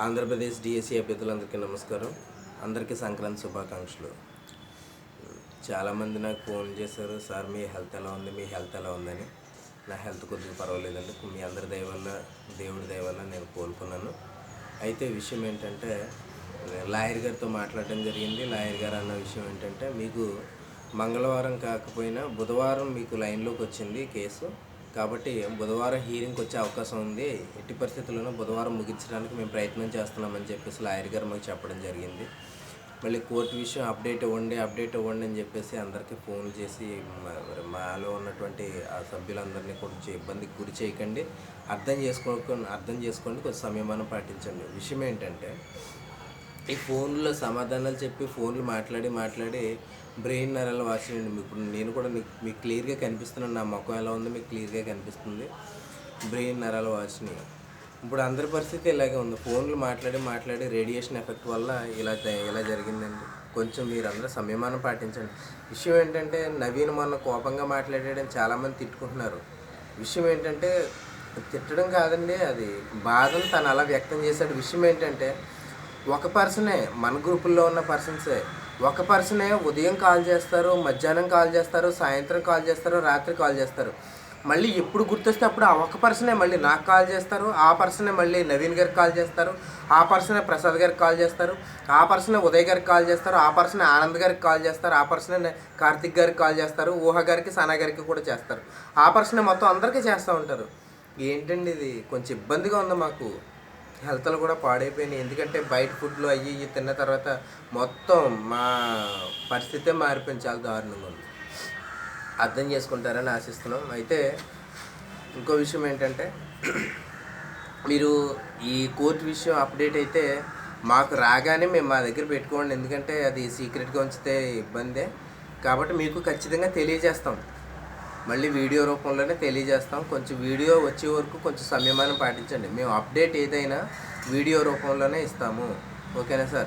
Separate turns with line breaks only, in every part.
Andhra Pradesh DSC అభ్యర్థులందరికీ నమస్కారం. అందరికీ సంక్రాంతి శుభాకాంక్షలు. చాలామంది నాకు ఫోన్ చేశారు సార్ మీ హెల్త్ ఎలా ఉంది? మీ హెల్త్ ఎలా ఉందని. నా హెల్త్ కొద్దిగా పర్వాలేదండి. మీ అందరి దయవల్ల దేవుడి దయవల్ల నేను కోలుకున్నాను. అయితే విషయం ఏంటంటే లాయర్ గారితో మాట్లాడడం జరిగింది. లాయర్ గారు అన్న విషయం ఏంటంటే మీకు మంగళవారం కాకపోయినా బుధవారం మీకు లైన్లోకి వచ్చింది కేసు. కాబట్టి బుధవారం హీరింగ్కి వచ్చే అవకాశం ఉంది. ఎట్టి పరిస్థితుల్లోనూ బుధవారం ముగించడానికి మేము ప్రయత్నం చేస్తున్నామని చెప్పేసి లాయర్ గారు మాకు చెప్పడం జరిగింది. మళ్ళీ కోర్టు విషయం అప్డేట్ ఇవ్వండి అప్డేట్ ఇవ్వండి అని చెప్పేసి అందరికీ ఫోన్ చేసి మరి మాలో ఉన్నటువంటి ఆ సభ్యులందరినీ కొంచెం ఇబ్బందికి గురి చేయకండి. అర్థం చేసుకో అర్థం చేసుకోండి కొంచెం సంయమనం పాటించండి. విషయం ఏంటంటే ఈ ఫోన్లో సమాధానాలు చెప్పి ఫోన్లు మాట్లాడి మాట్లాడి బ్రెయిన్ నరాలు వాసినండి ఇప్పుడు నేను కూడా మీకు మీకు క్లియర్గా కనిపిస్తున్నాను. నా ముఖం ఎలా ఉందో మీకు క్లియర్గా కనిపిస్తుంది. బ్రెయిన్ నరాలు వాసినాయి. ఇప్పుడు అందరి పరిస్థితి ఇలాగే ఉంది. ఫోన్లు మాట్లాడి మాట్లాడి రేడియేషన్ ఎఫెక్ట్ వల్ల ఇలా ఇలా జరిగిందండి. కొంచెం మీరందరూ సంయమానం పాటించండి. విషయం ఏంటంటే నవీన్ మొన్న కోపంగా మాట్లాడాడని చాలామంది తిట్టుకుంటున్నారు. విషయం ఏంటంటే తిట్టడం కాదండి అది బాధను తను అలా వ్యక్తం చేశాడు. విషయం ఏంటంటే ఒక పర్సనే మన గ్రూపుల్లో ఉన్న పర్సన్సే. ఒక పర్సనే ఉదయం కాల్ చేస్తారు మధ్యాహ్నం కాల్ చేస్తారు సాయంత్రం కాల్ చేస్తారు రాత్రి కాల్ చేస్తారు. మళ్ళీ ఎప్పుడు గుర్తొస్తే అప్పుడు ఆ ఒక పర్సనే మళ్ళీ నాకు కాల్ చేస్తారు ఆ పర్సనే మళ్ళీ నవీన్ గారికి కాల్ చేస్తారు ఆ పర్సనే ప్రసాద్ గారికి కాల్ చేస్తారు ఆ పర్సనే ఉదయ్ గారికి కాల్ చేస్తారు ఆ పర్సనే ఆనంద్ గారికి కాల్ చేస్తారు ఆ పర్సనే కార్తిక్ గారికి కాల్ చేస్తారు ఊహ గారికి సనా గారికి కూడా చేస్తారు. ఆ పర్సనే మొత్తం అందరికీ చేస్తూ ఉంటారు. ఏంటండి ఇది? కొంచెం ఇబ్బందిగా ఉంది మాకు. హెల్త్లు కూడా పాడైపోయినాయి. ఎందుకంటే బయట ఫుడ్లు అవి ఇవి తిన్న తర్వాత మొత్తం మా పరిస్థితే మారిపోయింది. చాలా దారుణంగా ఉంది. అర్థం చేసుకుంటారని ఆశిస్తున్నాం. అయితే ఇంకో విషయం ఏంటంటే మీరు ఈ కోర్టు విషయం అప్డేట్ అయితే మాకు రాగానే మేము మా దగ్గర పెట్టుకోండి. ఎందుకంటే అది సీక్రెట్గా ఉంచితే ఇబ్బందే. కాబట్టి మీకు ఖచ్చితంగా తెలియజేస్తాం. మళ్ళీ వీడియో రూపంలోనే తెలియజేస్తాం. కొంచెం వీడియో వచ్చే వరకు కొంచెం సంయమానం పాటించండి. మేము అప్డేట్ ఏదైనా వీడియో రూపంలోనే ఇస్తాము. ఓకేనా సార్?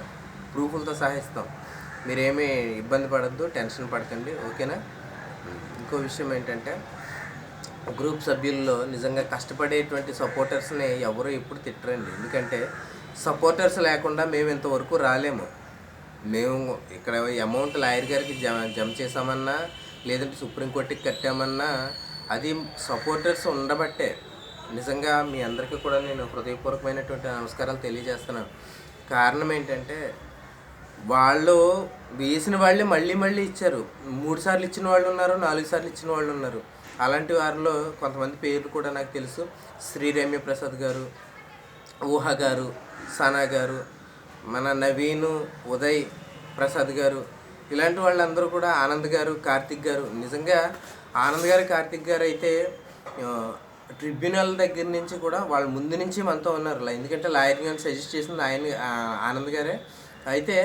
ప్రూఫ్లతో సహా ఇస్తాం. మీరేమీ ఇబ్బంది పడద్దు టెన్షన్ పడకండి. ఓకేనా? ఇంకో విషయం ఏంటంటే గ్రూప్ సభ్యుల్లో నిజంగా కష్టపడేటువంటి సపోర్టర్స్ని ఎవరు ఎప్పుడు తిట్టరండి. ఎందుకంటే సపోర్టర్స్ లేకుండా మేము ఇంతవరకు రాలేము. మేము ఇక్కడ అమౌంట్ లాయర్ గారికి జమ జమ చేసామన్నా లేదంటే సుప్రీంకోర్టుకి కట్టామన్నా అది సపోర్టర్స్ ఉండబట్టే. నిజంగా మీ అందరికీ కూడా నేను హృదయపూర్వకమైనటువంటి నమస్కారాలు తెలియజేస్తున్నాను. కారణం ఏంటంటే వాళ్ళు వేసిన వాళ్ళే మళ్ళీ మళ్ళీ ఇచ్చారు. మూడు సార్లు ఇచ్చిన వాళ్ళు ఉన్నారు నాలుగు సార్లు ఇచ్చిన వాళ్ళు ఉన్నారు. అలాంటి వారిలో కొంతమంది పేర్లు కూడా నాకు తెలుసు. శ్రీ రమ్య ప్రసాద్ గారు ఊహ గారు సనా గారు మన నవీను ఉదయ్ ప్రసాద్ గారు ఇలాంటి వాళ్ళందరూ కూడా ఆనంద్ గారు కార్తిక్ గారు నిజంగా ఆనంద్ గారు కార్తిక్ గారు అయితే ట్రిబ్యునల్ దగ్గర నుంచి కూడా వాళ్ళ ముందు నుంచి మనతో ఉన్నారు. ఎందుకంటే లాయర్ గారిని సజెస్ట్ చేసింది ఆయన ఆనంద్ గారే. అయితే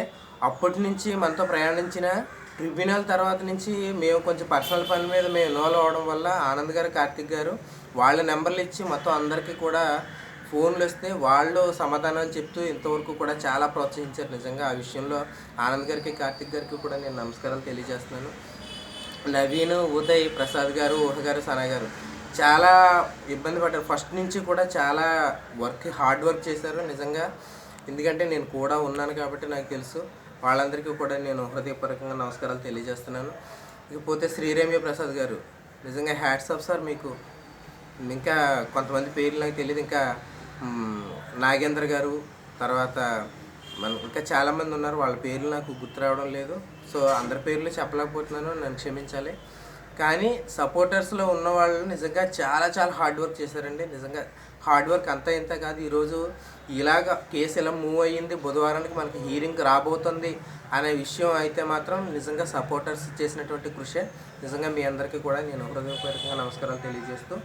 అప్పటి నుంచి మనతో ప్రయాణించిన ట్రిబ్యునల్ తర్వాత నుంచి మేము కొంచెం పర్సనల్ పని మీద మేము ఇన్వాల్వ్ అవ్వడం వల్ల ఆనంద్ గారు కార్తిక్ గారు వాళ్ళ నెంబర్లు ఇచ్చి మొత్తం అందరికీ కూడా ఫోన్లు వస్తే వాళ్ళు సమాధానాలు చెప్తూ ఇంతవరకు కూడా చాలా ప్రోత్సహించారు. నిజంగా ఆ విషయంలో ఆనంద్ గారికి కార్తిక్ గారికి కూడా నేను నమస్కారాలు తెలియజేస్తున్నాను. నవీన్ ఉదయ్ ప్రసాద్ గారు ఊహ గారు సనా గారు చాలా ఇబ్బంది పడ్డారు. ఫస్ట్ నుంచి కూడా చాలా వర్క్ హార్డ్ వర్క్ చేశారు నిజంగా. ఎందుకంటే నేను కూడా ఉన్నాను కాబట్టి నాకు తెలుసు. వాళ్ళందరికీ కూడా నేను హృదయపూర్వకంగా నమస్కారాలు తెలియజేస్తున్నాను. ఇకపోతే శ్రీరేమ్య ప్రసాద్ గారు నిజంగా హ్యాట్స్ ఆఫ్ సార్ మీకు. ఇంకా కొంతమంది పేర్లు నాకు తెలియదు ఇంకా నాగేంద్ర గారు తర్వాత మన ఇంకా చాలామంది ఉన్నారు. వాళ్ళ పేర్లు నాకు గుర్తు రావడం లేదు. సో అందరి పేర్లు చెప్పలేకపోతున్నాను నన్ను క్షమించాలి. కానీ సపోర్టర్స్లో ఉన్న వాళ్ళు నిజంగా చాలా చాలా హార్డ్ వర్క్ చేశారండి. నిజంగా హార్డ్ వర్క్ అంతా ఇంత కాదు. ఈరోజు ఇలాగ కేసు ఇలా మూవ్ అయ్యింది. బుధవారానికి మనకి హీరింగ్ రాబోతుంది అనే విషయం అయితే మాత్రం నిజంగా సపోర్టర్స్ చేసినటువంటి కృషి. నిజంగా మీ అందరికీ కూడా నేను హృదయపూర్వకంగా నమస్కారాలు తెలియజేస్తూ